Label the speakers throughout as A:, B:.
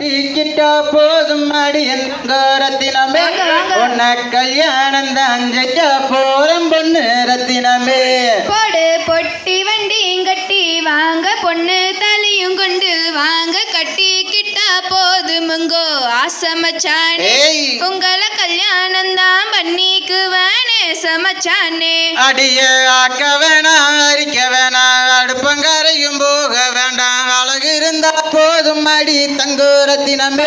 A: டீக்கிட்டா போதும் அடி ரத்தினமே. உன்னை கல்யாணம் தான் செய்ய போறேன் பொண்ணு ரத்தினமே.
B: போடு பொட்டி வண்டியும் கட்டி வாங்க பொண்ணு தலையும் கொண்டு வாங்க. கட்டி கிட்டா போதுமுங்கோ ஆசமச்சானே. உங்களை கல்யாணம் தான் பண்ணிக்குவானே சமச்சானே.
A: அடிய ஆக்க அடி தங்கோ ரத்தினமே.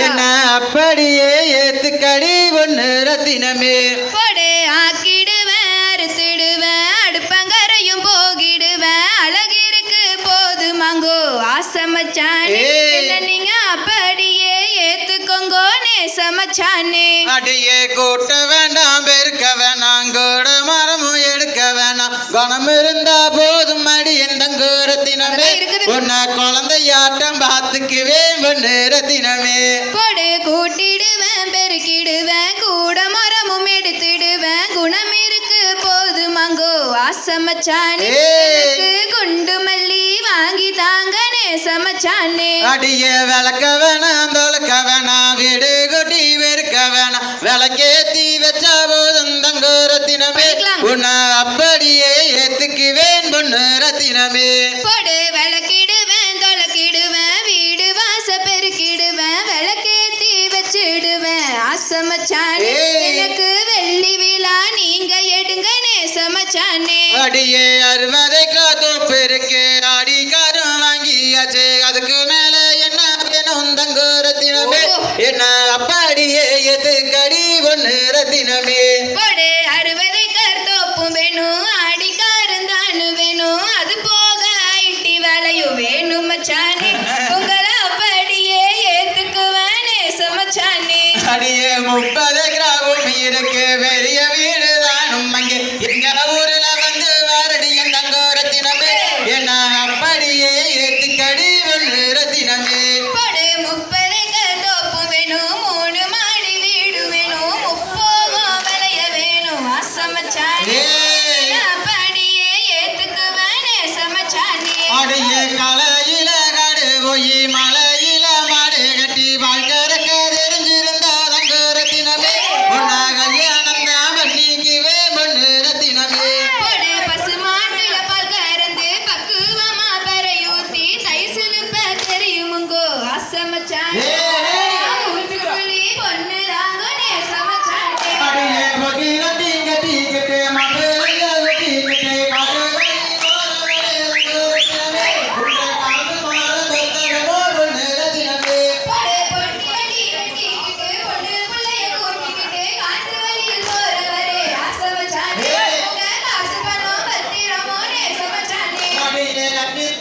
A: என்ன அப்படியே ஏத்துக்கடி பொண்ணு ரத்தினமே
B: போடு ஆக்கிடுவேன் அறுத்திடுவேன் அடுப்பங்கரையும் போகிடுவேன் அழகிருக்கு போதுமாங்கோ ஆசமச்சானே.
A: ஏய்.
B: என்ன நீங்க அப்படியே ஏத்துக்கோங்கோ நேசமச்சானே.
A: அடியே கூட்ட வேண்டாம் பெருக்க வேணாம் கூட மரமும் எடுக்க வேணாம். குணம் இருந்தா போதும் அடி என் தங்கோ ரத்தினமே
B: அதெல்லாம் இருக்குது.
A: உன்னை குழந்தையாட்டம் பார்த்துக்குவே பொண்ணு ரத்தினமே
B: போடு கூட்டிடுவேன் பெருக்கிடுவேன் கூட மரமும் எடுத்துடுவேன். குணம் இருக்கு போதுமாங்கோ ஆசமச்சானே
A: ஏய்.
B: எனக்கு குண்டு மல்லி வாங்கி தாங்க நேசமச்சானே
A: அடியே விளக்க வேணாம் தொலைக்க வேணாம் வீடு கொட்டி வெறுக்க வேணாம். விளக்கேத்தி வச்சா போதும் தங்கோ ரத்தினமே
B: பண்ணிக்கலாம்.
A: உன்னை அப்படியே அடியே அறுபதை காத்தோப்பு இருக்கு அடிக்காரும் வாங்கியாச்சு. அதுக்கு மேல என்ன வேணும்? தங்கோ ரத்தினமே. என்ன அப்படியே? எதுக்கடி பொண்ணு ரத்தினமே.
B: போடு அறுபதை கருத்தோப்பும் வேணும். ஆடிக்காருந்தானு வேணும். அது போக ஐட்டி வேலையும் வேணும் மச்சானே. உங்களை அப்படியே ஏத்துக்குவேன் நேசமச்சானே
A: அடியே முப்பது கிராமம் இருக்கு.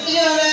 A: yeah.